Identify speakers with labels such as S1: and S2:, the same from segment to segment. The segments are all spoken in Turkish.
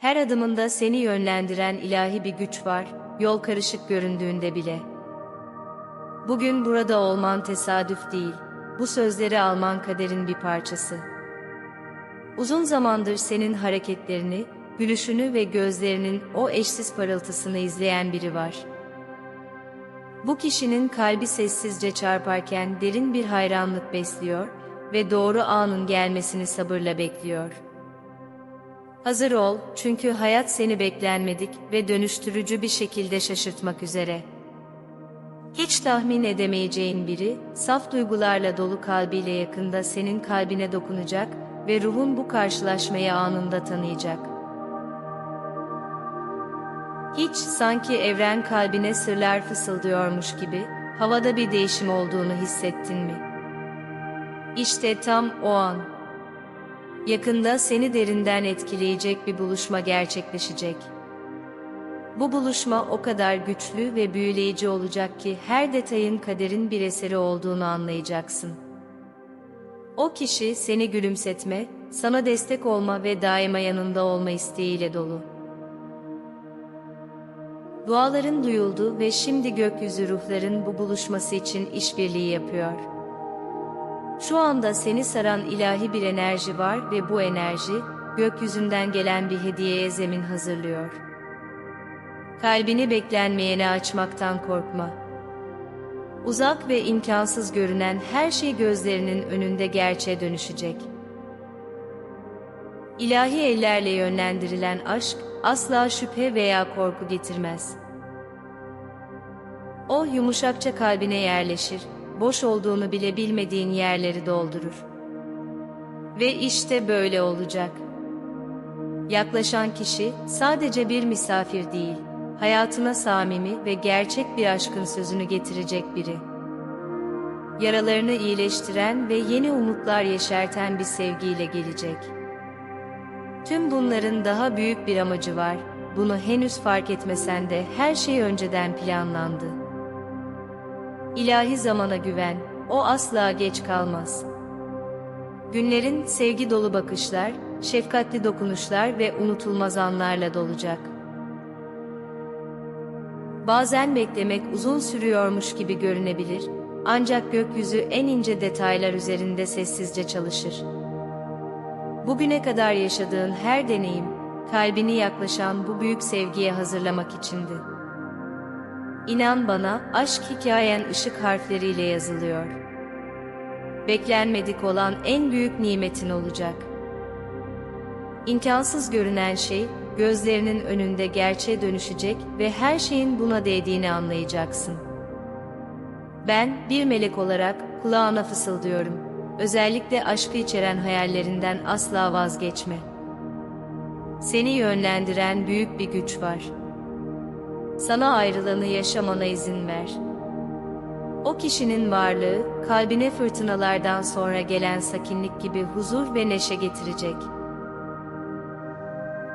S1: Her adımında seni yönlendiren ilahi bir güç var, yol karışık göründüğünde bile. Bugün burada olman tesadüf değil, bu sözleri alman kaderin bir parçası. Uzun zamandır senin hareketlerini, gülüşünü ve gözlerinin o eşsiz parıltısını izleyen biri var. Bu kişinin kalbi sessizce çarparken derin bir hayranlık besliyor ve doğru anın gelmesini sabırla bekliyor. Hazır ol çünkü hayat seni beklenmedik ve dönüştürücü bir şekilde şaşırtmak üzere. Hiç tahmin edemeyeceğin biri, saf duygularla dolu kalbiyle yakında senin kalbine dokunacak ve ruhun bu karşılaşmayı anında tanıyacak. Hiç sanki evren kalbine sırlar fısıldıyormuş gibi, havada bir değişim olduğunu hissettin mi? İşte tam o an. Yakında seni derinden etkileyecek bir buluşma gerçekleşecek. Bu buluşma o kadar güçlü ve büyüleyici olacak ki her detayın kaderin bir eseri olduğunu anlayacaksın. O kişi seni gülümsetme, sana destek olma ve daima yanında olma isteğiyle dolu. Duaların duyuldu ve şimdi gökyüzü ruhların bu buluşması için işbirliği yapıyor. Şu anda seni saran ilahi bir enerji var ve bu enerji, gökyüzünden gelen bir hediyeye zemin hazırlıyor. Kalbini beklenmeyene açmaktan korkma. Uzak ve imkansız görünen her şey gözlerinin önünde gerçeğe dönüşecek. İlahi ellerle yönlendirilen aşk, asla şüphe veya korku getirmez. O yumuşakça kalbine yerleşir, boş olduğunu bile bilmediğin yerleri doldurur. Ve işte böyle olacak. Yaklaşan kişi sadece bir misafir değil, hayatına samimi ve gerçek bir aşkın sözünü getirecek biri. Yaralarını iyileştiren ve yeni umutlar yeşerten bir sevgiyle gelecek. Tüm bunların daha büyük bir amacı var. Bunu henüz fark etmesen de her şey önceden planlandı. İlahi zamana güven, o asla geç kalmaz. Günlerin sevgi dolu bakışlar, şefkatli dokunuşlar ve unutulmaz anlarla dolacak. Bazen beklemek uzun sürüyormuş gibi görünebilir, ancak gökyüzü en ince detaylar üzerinde sessizce çalışır. Bugüne kadar yaşadığın her deneyim, kalbini yaklaşan bu büyük sevgiye hazırlamak içindi. İnan bana, aşk hikayen ışık harfleriyle yazılıyor. Beklenmedik olan en büyük nimetin olacak. İmkansız görünen şey, gözlerinin önünde gerçeğe dönüşecek ve her şeyin buna değdiğini anlayacaksın. Ben, bir melek olarak kulağına fısıldıyorum. Özellikle aşkı içeren hayallerinden asla vazgeçme. Seni yönlendiren büyük bir güç var. Sana ayrılanı yaşamana izin ver. O kişinin varlığı, kalbine fırtınalardan sonra gelen sakinlik gibi huzur ve neşe getirecek.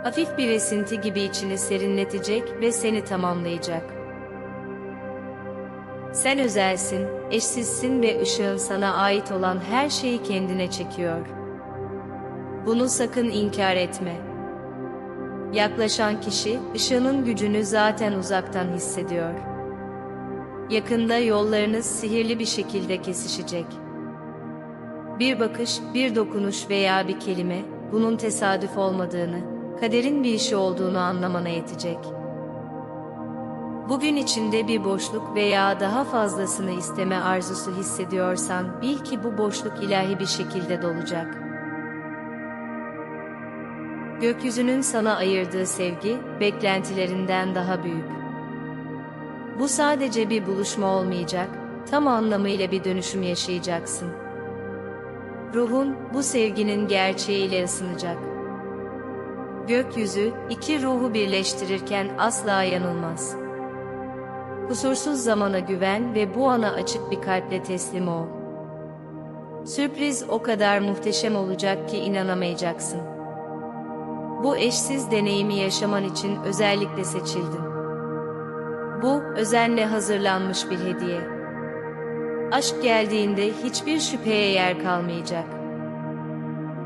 S1: Hafif bir esinti gibi içini serinletecek ve seni tamamlayacak. Sen özelsin, eşsizsin ve ışığın sana ait olan her şeyi kendine çekiyor. Bunu sakın inkar etme. Yaklaşan kişi, ışığının gücünü zaten uzaktan hissediyor. Yakında yollarınız sihirli bir şekilde kesişecek. Bir bakış, bir dokunuş veya bir kelime, bunun tesadüf olmadığını, kaderin bir işi olduğunu anlamana yetecek. Bugün içinde bir boşluk veya daha fazlasını isteme arzusu hissediyorsan bil ki bu boşluk ilahi bir şekilde dolacak. Gökyüzünün sana ayırdığı sevgi beklentilerinden daha büyük. Bu sadece bir buluşma olmayacak, tam anlamıyla bir dönüşüm yaşayacaksın. Ruhun bu sevginin gerçeğiyle ısınacak. Gökyüzü iki ruhu birleştirirken asla yanılmaz. Kusursuz zamana güven ve bu ana açık bir kalple teslim ol. Sürpriz o kadar muhteşem olacak ki inanamayacaksın. Bu eşsiz deneyimi yaşaman için özellikle seçildin. Bu özenle hazırlanmış bir hediye. Aşk geldiğinde hiçbir şüpheye yer kalmayacak.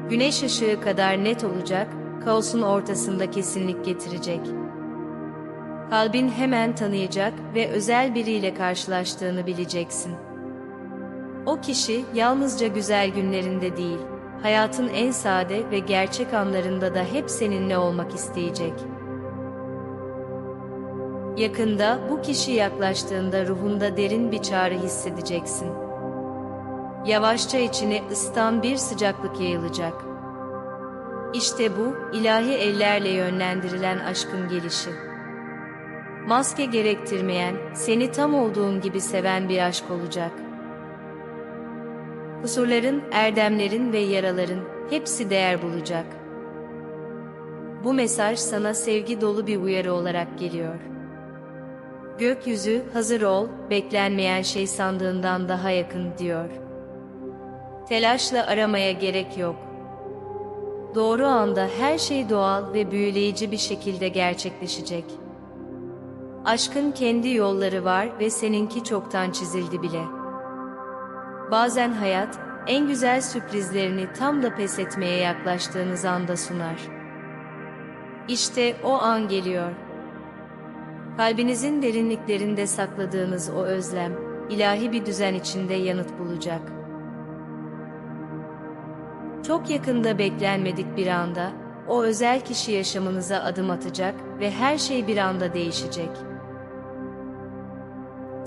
S1: Güneş ışığı kadar net olacak kaosun ortasında kesinlik getirecek. Kalbin hemen tanıyacak ve özel biriyle karşılaştığını bileceksin. O kişi yalnızca güzel günlerinde değil, hayatın en sade ve gerçek anlarında da hep seninle olmak isteyecek. Yakında bu kişi yaklaştığında ruhunda derin bir çağrı hissedeceksin. Yavaşça içine ısıtan bir sıcaklık yayılacak. İşte bu, ilahi ellerle yönlendirilen aşkın gelişi. Maske gerektirmeyen, seni tam olduğun gibi seven bir aşk olacak. Kusurların, erdemlerin ve yaraların hepsi değer bulacak. Bu mesaj sana sevgi dolu bir uyarı olarak geliyor. Gökyüzü, hazır ol, beklenmeyen şey sandığından daha yakın diyor. Telaşla aramaya gerek yok. Doğru anda her şey doğal ve büyüleyici bir şekilde gerçekleşecek. Aşkın kendi yolları var ve seninki çoktan çizildi bile. Bazen hayat, en güzel sürprizlerini tam da pes etmeye yaklaştığınız anda sunar. İşte o an geliyor. Kalbinizin derinliklerinde sakladığınız o özlem, ilahi bir düzen içinde yanıt bulacak. Çok yakında beklenmedik bir anda, o özel kişi yaşamınıza adım atacak ve her şey bir anda değişecek.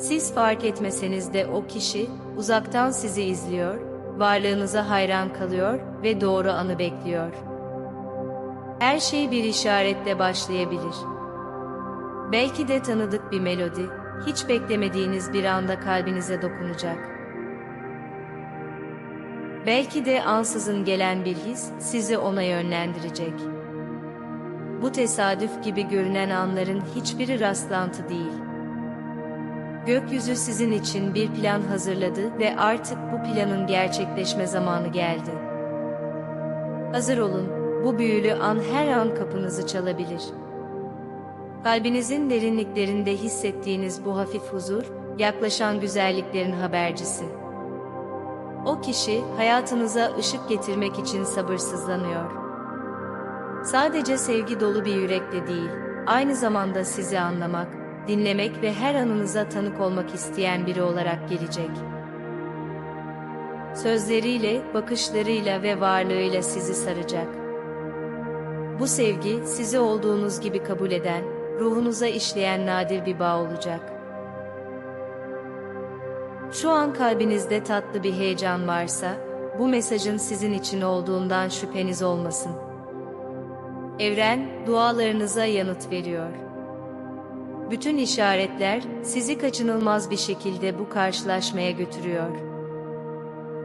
S1: Siz fark etmeseniz de o kişi uzaktan sizi izliyor, varlığınıza hayran kalıyor ve doğru anı bekliyor. Her şey bir işaretle başlayabilir. Belki de tanıdık bir melodi, hiç beklemediğiniz bir anda kalbinize dokunacak. Belki de ansızın gelen bir his sizi ona yönlendirecek. Bu tesadüf gibi görünen anların hiçbiri rastlantı değil. Gökyüzü sizin için bir plan hazırladı ve artık bu planın gerçekleşme zamanı geldi. Hazır olun, bu büyülü an her an kapınızı çalabilir. Kalbinizin derinliklerinde hissettiğiniz bu hafif huzur, yaklaşan güzelliklerin habercisi. O kişi hayatınıza ışık getirmek için sabırsızlanıyor. Sadece sevgi dolu bir yürekle değil, aynı zamanda sizi anlamak, dinlemek ve her anınıza tanık olmak isteyen biri olarak gelecek. Sözleriyle, bakışlarıyla ve varlığıyla sizi saracak. Bu sevgi sizi olduğunuz gibi kabul eden, ruhunuza işleyen nadir bir bağ olacak. Şu an kalbinizde tatlı bir heyecan varsa, bu mesajın sizin için olduğundan şüpheniz olmasın. Evren, dualarınıza yanıt veriyor. Bütün işaretler sizi kaçınılmaz bir şekilde bu karşılaşmaya götürüyor.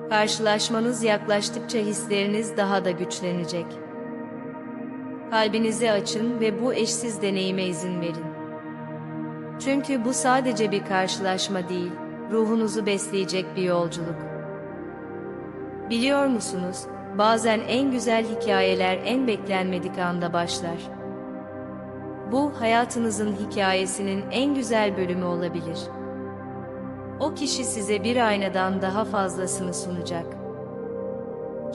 S1: Karşılaşmanız yaklaştıkça hisleriniz daha da güçlenecek. Kalbinizi açın ve bu eşsiz deneyime izin verin. Çünkü bu sadece bir karşılaşma değil, ruhunuzu besleyecek bir yolculuk. Biliyor musunuz, bazen en güzel hikayeler en beklenmedik anda başlar. Bu hayatınızın hikayesinin en güzel bölümü olabilir. O kişi size bir aynadan daha fazlasını sunacak.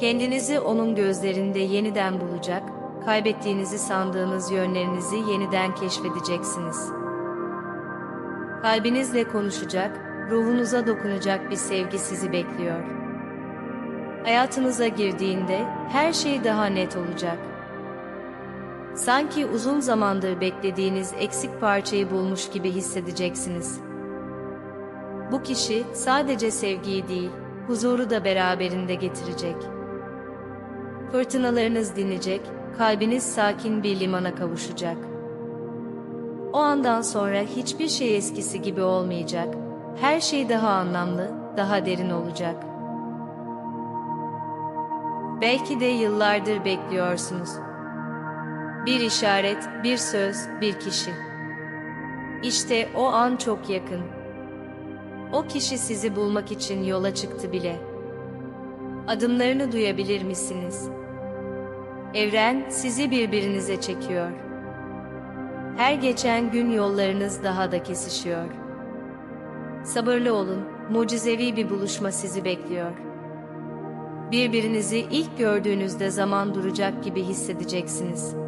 S1: Kendinizi onun gözlerinde yeniden bulacak, kaybettiğinizi sandığınız yönlerinizi yeniden keşfedeceksiniz. Kalbinizle konuşacak, ruhunuza dokunacak bir sevgi sizi bekliyor. Hayatınıza girdiğinde her şey daha net olacak. Sanki uzun zamandır beklediğiniz eksik parçayı bulmuş gibi hissedeceksiniz. Bu kişi sadece sevgiyi değil, huzuru da beraberinde getirecek. Fırtınalarınız dinecek, kalbiniz sakin bir limana kavuşacak. O andan sonra hiçbir şey eskisi gibi olmayacak. Her şey daha anlamlı, daha derin olacak. Belki de yıllardır bekliyorsunuz. Bir işaret, bir söz, bir kişi. İşte o an çok yakın. O kişi sizi bulmak için yola çıktı bile. Adımlarını duyabilir misiniz? Evren sizi birbirinize çekiyor. Her geçen gün yollarınız daha da kesişiyor. Sabırlı olun, mucizevi bir buluşma sizi bekliyor. Birbirinizi ilk gördüğünüzde zaman duracak gibi hissedeceksiniz.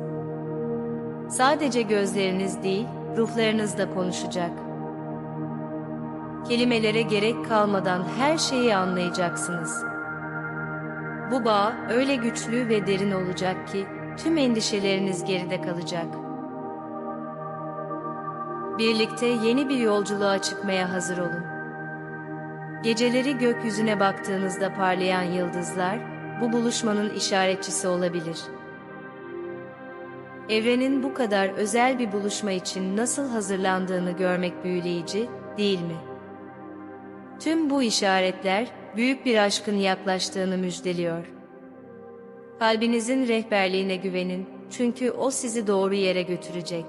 S1: Sadece gözleriniz değil, ruhlarınız da konuşacak. Kelimelere gerek kalmadan her şeyi anlayacaksınız. Bu bağ öyle güçlü ve derin olacak ki tüm endişeleriniz geride kalacak. Birlikte yeni bir yolculuğa çıkmaya hazır olun. Geceleri gökyüzüne baktığınızda parlayan yıldızlar, bu buluşmanın işaretçisi olabilir. Evrenin bu kadar özel bir buluşma için nasıl hazırlandığını görmek büyüleyici, değil mi? Tüm bu işaretler, büyük bir aşkın yaklaştığını müjdeliyor. Kalbinizin rehberliğine güvenin, çünkü o sizi doğru yere götürecek.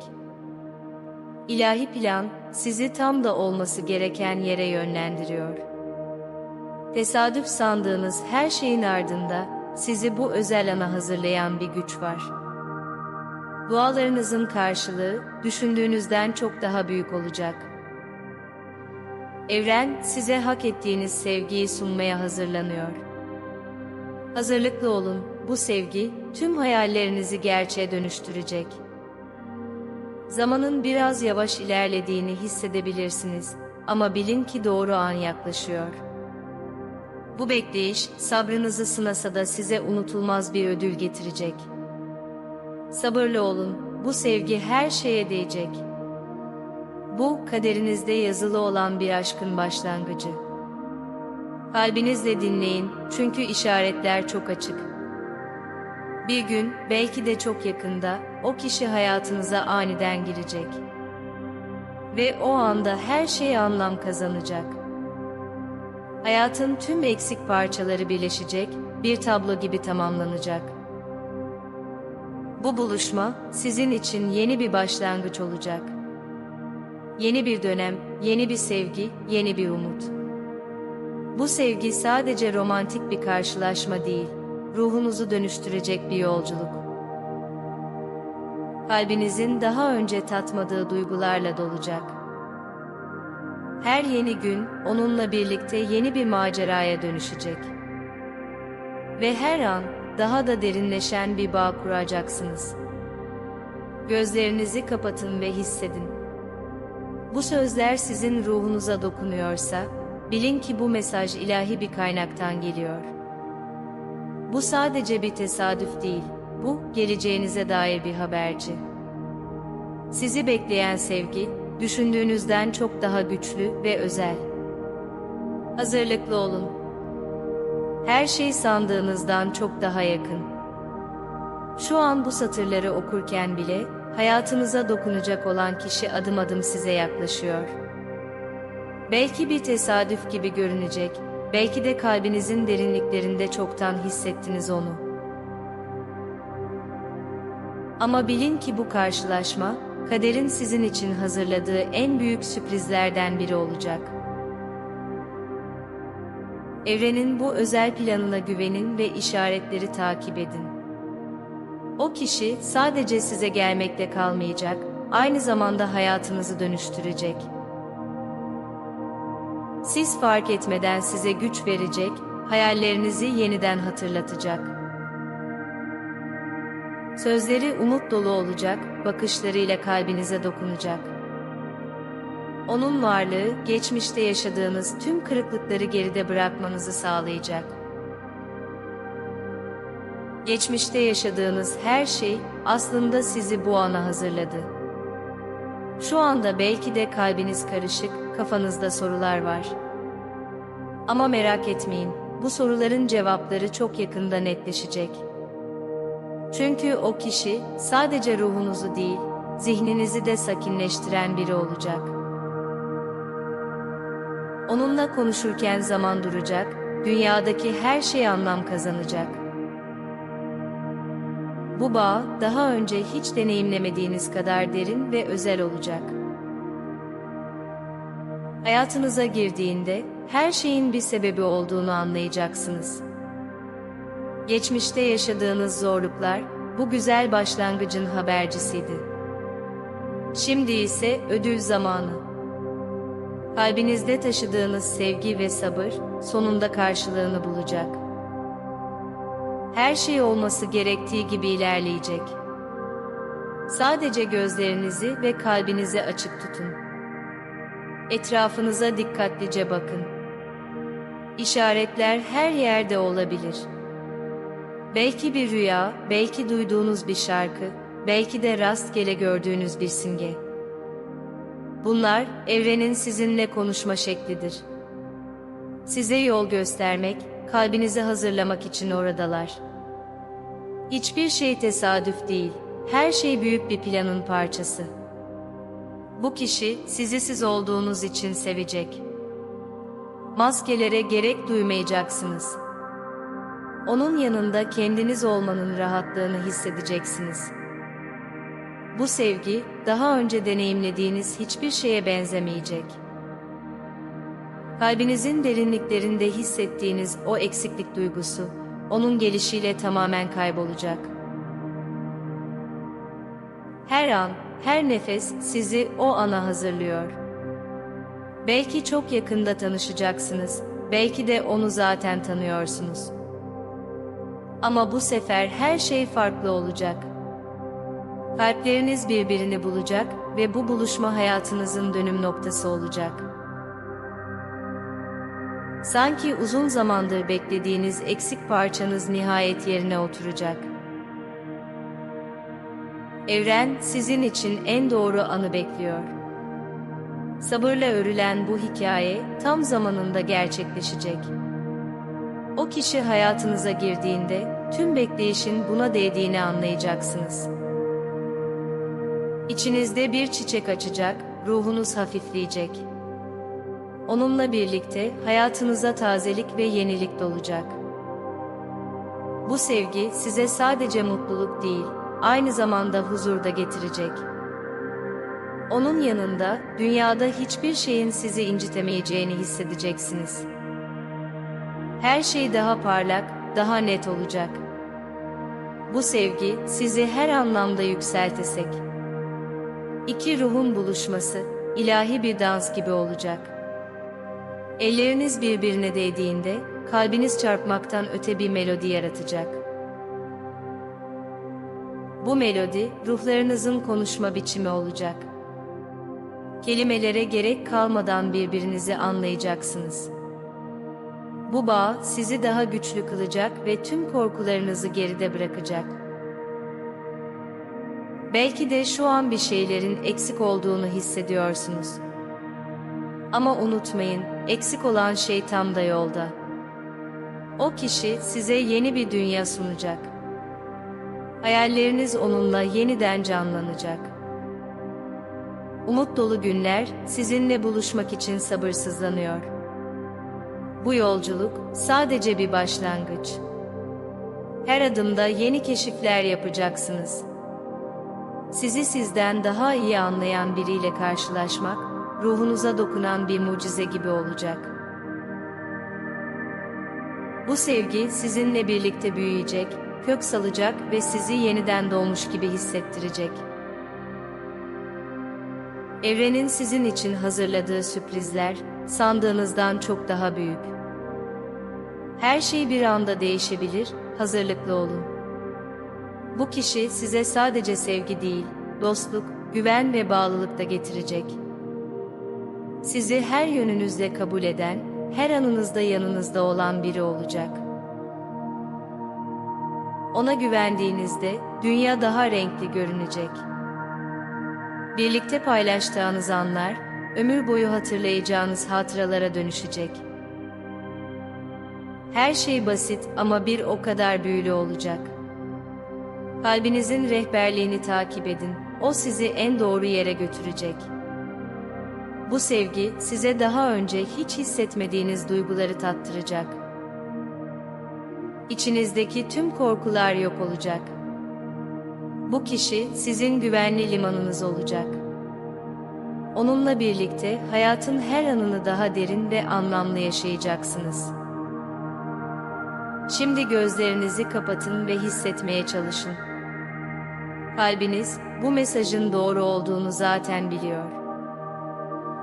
S1: İlahi plan, sizi tam da olması gereken yere yönlendiriyor. Tesadüf sandığınız her şeyin ardında sizi bu özel ana hazırlayan bir güç var. Dualarınızın karşılığı düşündüğünüzden çok daha büyük olacak. Evren size hak ettiğiniz sevgiyi sunmaya hazırlanıyor. Hazırlıklı olun, bu sevgi tüm hayallerinizi gerçeğe dönüştürecek. Zamanın biraz yavaş ilerlediğini hissedebilirsiniz ama bilin ki doğru an yaklaşıyor. Bu bekleyiş, sabrınızı sınasa da size unutulmaz bir ödül getirecek. Sabırlı olun, bu sevgi her şeye değecek. Bu, kaderinizde yazılı olan bir aşkın başlangıcı. Kalbinizle dinleyin, çünkü işaretler çok açık. Bir gün, belki de çok yakında, o kişi hayatınıza aniden girecek. Ve o anda her şey anlam kazanacak. Hayatın tüm eksik parçaları birleşecek, bir tablo gibi tamamlanacak. Bu buluşma sizin için yeni bir başlangıç olacak. Yeni bir dönem, yeni bir sevgi, yeni bir umut. Bu sevgi sadece romantik bir karşılaşma değil, ruhunuzu dönüştürecek bir yolculuk. Kalbinizin daha önce tatmadığı duygularla dolacak. Her yeni gün onunla birlikte yeni bir maceraya dönüşecek. Ve her an daha da derinleşen bir bağ kuracaksınız. Gözlerinizi kapatın ve hissedin. Bu sözler sizin ruhunuza dokunuyorsa, bilin ki bu mesaj ilahi bir kaynaktan geliyor. Bu sadece bir tesadüf değil, bu geleceğinize dair bir haberci. Sizi bekleyen sevgi, düşündüğünüzden çok daha güçlü ve özel. Hazırlıklı olun. Her şey sandığınızdan çok daha yakın. Şu an bu satırları okurken bile hayatınıza dokunacak olan kişi adım adım size yaklaşıyor. Belki bir tesadüf gibi görünecek, belki de kalbinizin derinliklerinde çoktan hissettiniz onu. Ama bilin ki bu karşılaşma, kaderin sizin için hazırladığı en büyük sürprizlerden biri olacak. Evrenin bu özel planına güvenin ve işaretleri takip edin. O kişi sadece size gelmekte kalmayacak, aynı zamanda hayatınızı dönüştürecek. Siz fark etmeden size güç verecek, hayallerinizi yeniden hatırlatacak. Sözleri umut dolu olacak, bakışlarıyla kalbinize dokunacak. Onun varlığı, geçmişte yaşadığınız tüm kırıklıkları geride bırakmanızı sağlayacak. Geçmişte yaşadığınız her şey aslında sizi bu ana hazırladı. Şu anda belki de kalbiniz karışık, kafanızda sorular var. Ama merak etmeyin, bu soruların cevapları çok yakında netleşecek. Çünkü o kişi sadece ruhunuzu değil, zihninizi de sakinleştiren biri olacak. Onunla konuşurken zaman duracak, dünyadaki her şey anlam kazanacak. Bu bağ daha önce hiç deneyimlemediğiniz kadar derin ve özel olacak. Hayatınıza girdiğinde her şeyin bir sebebi olduğunu anlayacaksınız. Geçmişte yaşadığınız zorluklar bu güzel başlangıcın habercisiydi. Şimdi ise ödül zamanı. Kalbinizde taşıdığınız sevgi ve sabır sonunda karşılığını bulacak. Her şey olması gerektiği gibi ilerleyecek. Sadece gözlerinizi ve kalbinizi açık tutun. Etrafınıza dikkatlice bakın. İşaretler her yerde olabilir. Belki bir rüya, belki duyduğunuz bir şarkı, belki de rastgele gördüğünüz bir simge. Bunlar evrenin sizinle konuşma şeklidir. Size yol göstermek, kalbinizi hazırlamak için oradalar. Hiçbir şey tesadüf değil, her şey büyük bir planın parçası. Bu kişi sizi siz olduğunuz için sevecek. Maskelere gerek duymayacaksınız. Onun yanında kendiniz olmanın rahatlığını hissedeceksiniz. Bu sevgi, daha önce deneyimlediğiniz hiçbir şeye benzemeyecek. Kalbinizin derinliklerinde hissettiğiniz o eksiklik duygusu, onun gelişiyle tamamen kaybolacak. Her an, her nefes sizi o ana hazırlıyor. Belki çok yakında tanışacaksınız, belki de onu zaten tanıyorsunuz. Ama bu sefer her şey farklı olacak. Kalpleriniz birbirini bulacak ve bu buluşma hayatınızın dönüm noktası olacak. Sanki uzun zamandır beklediğiniz eksik parçanız nihayet yerine oturacak. Evren sizin için en doğru anı bekliyor. Sabırla örülen bu hikaye tam zamanında gerçekleşecek. O kişi hayatınıza girdiğinde tüm bekleyişin buna değdiğini anlayacaksınız. İçinizde bir çiçek açacak, ruhunuz hafifleyecek. Onunla birlikte hayatınıza tazelik ve yenilik dolacak. Bu sevgi size sadece mutluluk değil, aynı zamanda huzur da getirecek. Onun yanında dünyada hiçbir şeyin sizi incitemeyeceğini hissedeceksiniz. Her şey daha parlak, daha net olacak. Bu sevgi sizi her anlamda yükseltecek. İki ruhun buluşması, ilahi bir dans gibi olacak. Elleriniz birbirine değdiğinde, kalbiniz çarpmaktan öte bir melodi yaratacak. Bu melodi, ruhlarınızın konuşma biçimi olacak. Kelimelere gerek kalmadan birbirinizi anlayacaksınız. Bu bağ sizi daha güçlü kılacak ve tüm korkularınızı geride bırakacak. Belki de şu an bir şeylerin eksik olduğunu hissediyorsunuz. Ama unutmayın, eksik olan şey tam da yolda. O kişi size yeni bir dünya sunacak. Hayalleriniz onunla yeniden canlanacak. Umut dolu günler sizinle buluşmak için sabırsızlanıyor. Bu yolculuk sadece bir başlangıç. Her adımda yeni keşifler yapacaksınız. Sizi sizden daha iyi anlayan biriyle karşılaşmak, ruhunuza dokunan bir mucize gibi olacak. Bu sevgi sizinle birlikte büyüyecek, kök salacak ve sizi yeniden doğmuş gibi hissettirecek. Evrenin sizin için hazırladığı sürprizler, sandığınızdan çok daha büyük. Her şey bir anda değişebilir, hazırlıklı olun. Bu kişi size sadece sevgi değil, dostluk, güven ve bağlılık da getirecek. Sizi her yönünüzle kabul eden, her anınızda yanınızda olan biri olacak. Ona güvendiğinizde dünya daha renkli görünecek. Birlikte paylaştığınız anlar, ömür boyu hatırlayacağınız hatıralara dönüşecek. Her şey basit ama bir o kadar büyülü olacak. Kalbinizin rehberliğini takip edin. O sizi en doğru yere götürecek. Bu sevgi size daha önce hiç hissetmediğiniz duyguları tattıracak. İçinizdeki tüm korkular yok olacak. Bu kişi sizin güvenli limanınız olacak. Onunla birlikte hayatın her anını daha derin ve anlamlı yaşayacaksınız. Şimdi gözlerinizi kapatın ve hissetmeye çalışın. Kalbiniz bu mesajın doğru olduğunu zaten biliyor.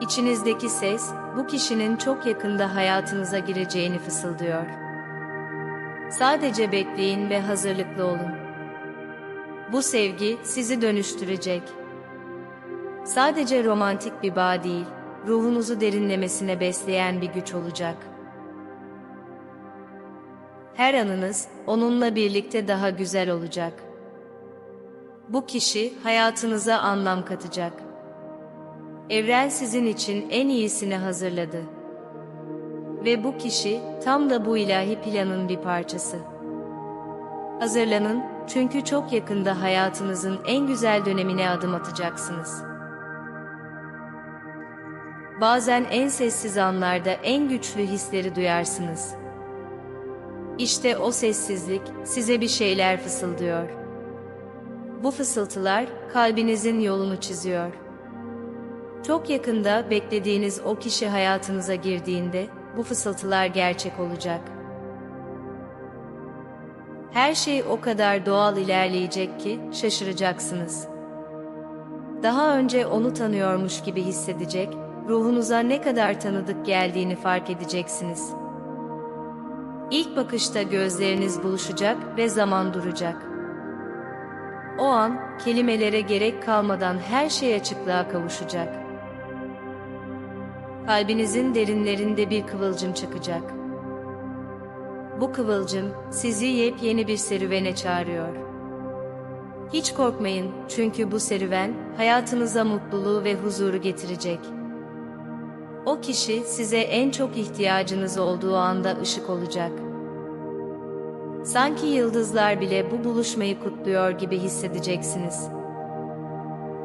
S1: İçinizdeki ses bu kişinin çok yakında hayatınıza gireceğini fısıldıyor. Sadece bekleyin ve hazırlıklı olun. Bu sevgi sizi dönüştürecek. Sadece romantik bir bağ değil, ruhunuzu derinlemesine besleyen bir güç olacak. Her anınız onunla birlikte daha güzel olacak. Bu kişi hayatınıza anlam katacak. Evren sizin için en iyisini hazırladı. Ve bu kişi tam da bu ilahi planın bir parçası. Hazırlanın çünkü çok yakında hayatınızın en güzel dönemine adım atacaksınız. Bazen en sessiz anlarda en güçlü hisleri duyarsınız. İşte o sessizlik size bir şeyler fısıldıyor. Bu fısıltılar kalbinizin yolunu çiziyor. Çok yakında beklediğiniz o kişi hayatınıza girdiğinde bu fısıltılar gerçek olacak. Her şey o kadar doğal ilerleyecek ki şaşıracaksınız. Daha önce onu tanıyormuş gibi hissedecek, ruhunuza ne kadar tanıdık geldiğini fark edeceksiniz. İlk bakışta gözleriniz buluşacak ve zaman duracak. O an kelimelere gerek kalmadan her şey açıklığa kavuşacak. Kalbinizin derinlerinde bir kıvılcım çıkacak. Bu kıvılcım sizi yepyeni bir serüvene çağırıyor. Hiç korkmayın çünkü bu serüven hayatınıza mutluluğu ve huzuru getirecek. O kişi size en çok ihtiyacınız olduğu anda ışık olacak. Sanki yıldızlar bile bu buluşmayı kutluyor gibi hissedeceksiniz.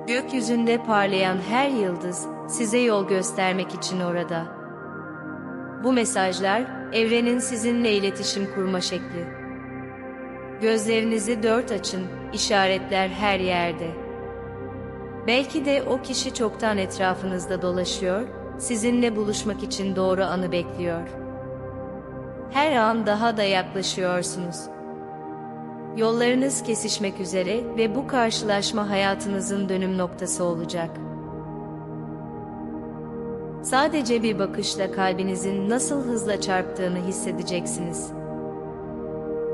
S1: Gökyüzünde parlayan her yıldız size yol göstermek için orada. Bu mesajlar evrenin sizinle iletişim kurma şekli. Gözlerinizi dört açın, işaretler her yerde. Belki de o kişi çoktan etrafınızda dolaşıyor, sizinle buluşmak için doğru anı bekliyor. Her an daha da yaklaşıyorsunuz. Yollarınız kesişmek üzere ve bu karşılaşma hayatınızın dönüm noktası olacak. Sadece bir bakışla kalbinizin nasıl hızla çarptığını hissedeceksiniz.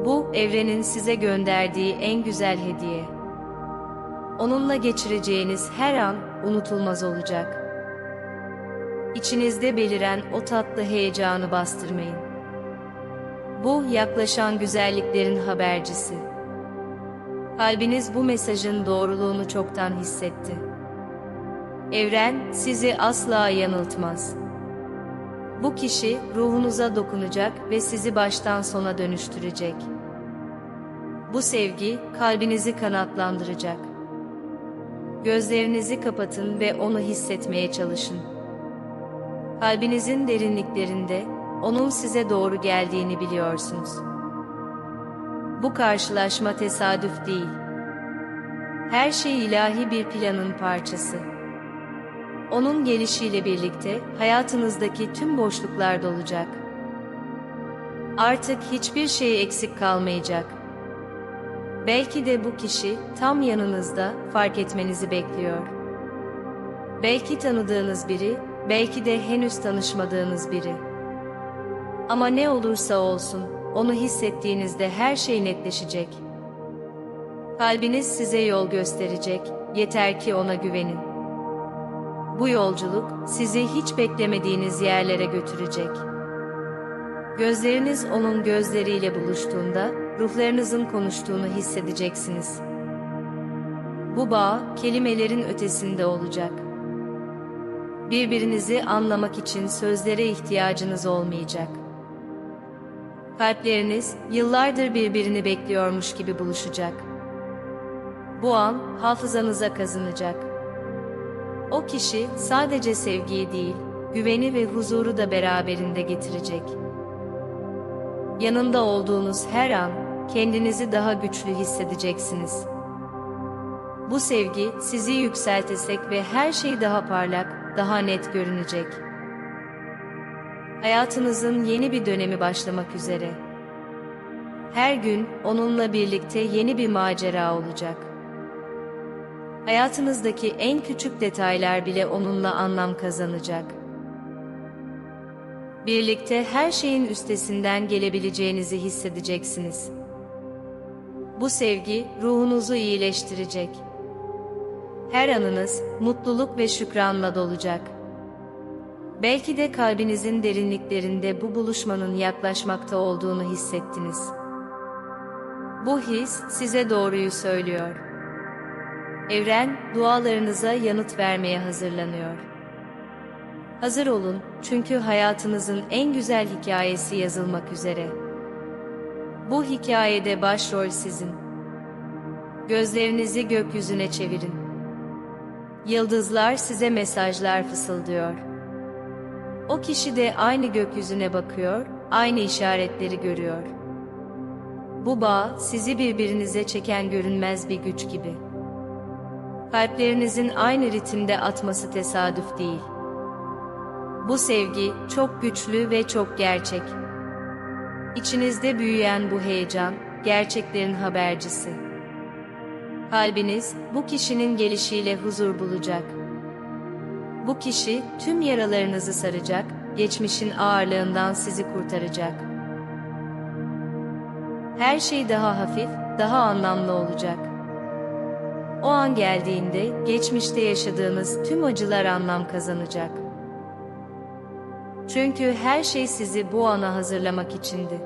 S1: Bu evrenin size gönderdiği en güzel hediye. Onunla geçireceğiniz her an unutulmaz olacak. İçinizde beliren o tatlı heyecanı bastırmayın. Bu yaklaşan güzelliklerin habercisi. Kalbiniz bu mesajın doğruluğunu çoktan hissetti. Evren sizi asla yanıltmaz. Bu kişi ruhunuza dokunacak ve sizi baştan sona dönüştürecek. Bu sevgi kalbinizi kanatlandıracak. Gözlerinizi kapatın ve onu hissetmeye çalışın. Kalbinizin derinliklerinde onun size doğru geldiğini biliyorsunuz. Bu karşılaşma tesadüf değil. Her şey ilahi bir planın parçası. Onun gelişiyle birlikte hayatınızdaki tüm boşluklar dolacak. Artık hiçbir şey eksik kalmayacak. Belki de bu kişi tam yanınızda fark etmenizi bekliyor. Belki tanıdığınız biri, belki de henüz tanışmadığınız biri. Ama ne olursa olsun, onu hissettiğinizde her şey netleşecek. Kalbiniz size yol gösterecek, yeter ki ona güvenin. Bu yolculuk sizi hiç beklemediğiniz yerlere götürecek. Gözleriniz onun gözleriyle buluştuğunda ruhlarınızın konuştuğunu hissedeceksiniz. Bu bağ kelimelerin ötesinde olacak. Birbirinizi anlamak için sözlere ihtiyacınız olmayacak. Kalpleriniz yıllardır birbirini bekliyormuş gibi buluşacak. Bu an hafızanıza kazınacak. O kişi sadece sevgiyi değil, güveni ve huzuru da beraberinde getirecek. Yanında olduğunuz her an kendinizi daha güçlü hissedeceksiniz. Bu sevgi sizi yükseltecek ve her şey daha parlak, daha net görünecek. Hayatınızın yeni bir dönemi başlamak üzere. Her gün onunla birlikte yeni bir macera olacak. Hayatınızdaki en küçük detaylar bile onunla anlam kazanacak. Birlikte her şeyin üstesinden gelebileceğinizi hissedeceksiniz. Bu sevgi ruhunuzu iyileştirecek. Her anınız mutluluk ve şükranla dolacak. Belki de kalbinizin derinliklerinde bu buluşmanın yaklaşmakta olduğunu hissettiniz. Bu his size doğruyu söylüyor. Evren dualarınıza yanıt vermeye hazırlanıyor. Hazır olun çünkü hayatınızın en güzel hikayesi yazılmak üzere. Bu hikayede başrol sizin. Gözlerinizi gökyüzüne çevirin. Yıldızlar size mesajlar fısıldıyor. O kişi de aynı gökyüzüne bakıyor, aynı işaretleri görüyor. Bu bağ sizi birbirinize çeken görünmez bir güç gibi. Kalplerinizin aynı ritimde atması tesadüf değil. Bu sevgi çok güçlü ve çok gerçek. İçinizde büyüyen bu heyecan, gerçeklerin habercisi. Kalbiniz bu kişinin gelişiyle huzur bulacak. Bu kişi tüm yaralarınızı saracak, geçmişin ağırlığından sizi kurtaracak. Her şey daha hafif, daha anlamlı olacak. O an geldiğinde geçmişte yaşadığınız tüm acılar anlam kazanacak. Çünkü her şey sizi bu ana hazırlamak içindi.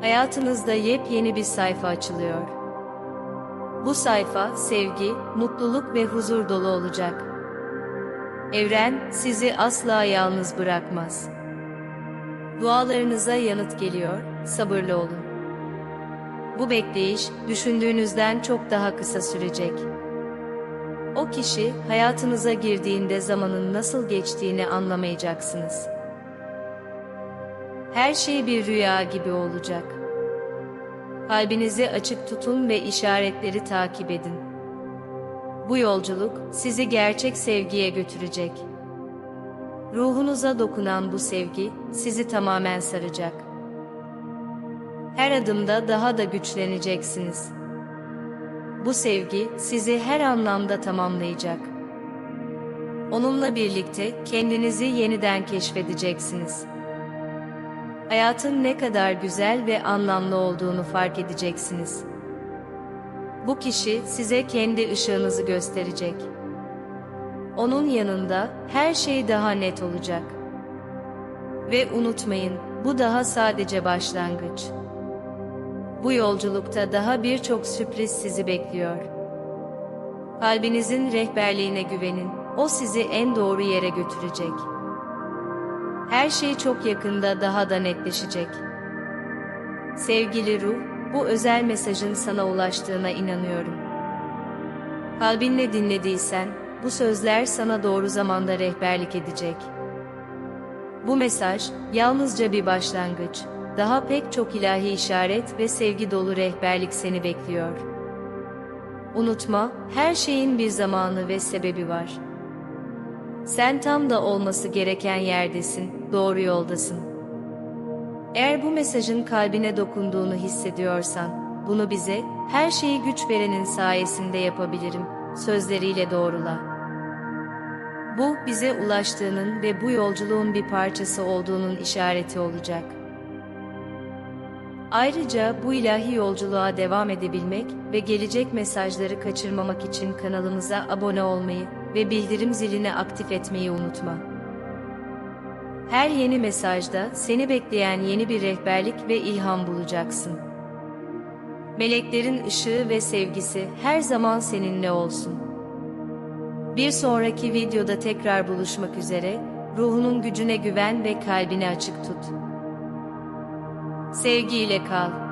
S1: Hayatınızda yepyeni bir sayfa açılıyor. Bu sayfa sevgi, mutluluk ve huzur dolu olacak. Evren sizi asla yalnız bırakmaz. Dualarınıza yanıt geliyor, sabırlı olun. Bu bekleyiş düşündüğünüzden çok daha kısa sürecek. O kişi hayatınıza girdiğinde zamanın nasıl geçtiğini anlamayacaksınız. Her şey bir rüya gibi olacak. Kalbinizi açık tutun ve işaretleri takip edin. Bu yolculuk sizi gerçek sevgiye götürecek. Ruhunuza dokunan bu sevgi sizi tamamen saracak. Her adımda daha da güçleneceksiniz. Bu sevgi sizi her anlamda tamamlayacak. Onunla birlikte kendinizi yeniden keşfedeceksiniz. Hayatın ne kadar güzel ve anlamlı olduğunu fark edeceksiniz. Bu kişi size kendi ışığınızı gösterecek. Onun yanında her şey daha net olacak. Ve unutmayın, bu daha sadece başlangıç. Bu yolculukta daha birçok sürpriz sizi bekliyor. Kalbinizin rehberliğine güvenin, o sizi en doğru yere götürecek. Her şey çok yakında daha da netleşecek. Sevgili ruh, bu özel mesajın sana ulaştığına inanıyorum. Kalbinle dinlediysen, bu sözler sana doğru zamanda rehberlik edecek. Bu mesaj, yalnızca bir başlangıç. Daha pek çok ilahi işaret ve sevgi dolu rehberlik seni bekliyor. Unutma, her şeyin bir zamanı ve sebebi var. Sen tam da olması gereken yerdesin, doğru yoldasın. Eğer bu mesajın kalbine dokunduğunu hissediyorsan, bunu bize, her şeyi güç verenin sayesinde yapabilirim, sözleriyle doğrula. Bu, bize ulaştığının ve bu yolculuğun bir parçası olduğunun işareti olacak. Ayrıca bu ilahi yolculuğa devam edebilmek ve gelecek mesajları kaçırmamak için kanalımıza abone olmayı ve bildirim zilini aktif etmeyi unutma. Her yeni mesajda seni bekleyen yeni bir rehberlik ve ilham bulacaksın. Meleklerin ışığı ve sevgisi her zaman seninle olsun. Bir sonraki videoda tekrar buluşmak üzere, ruhunun gücüne güven ve kalbini açık tut. Sevgiyle kal.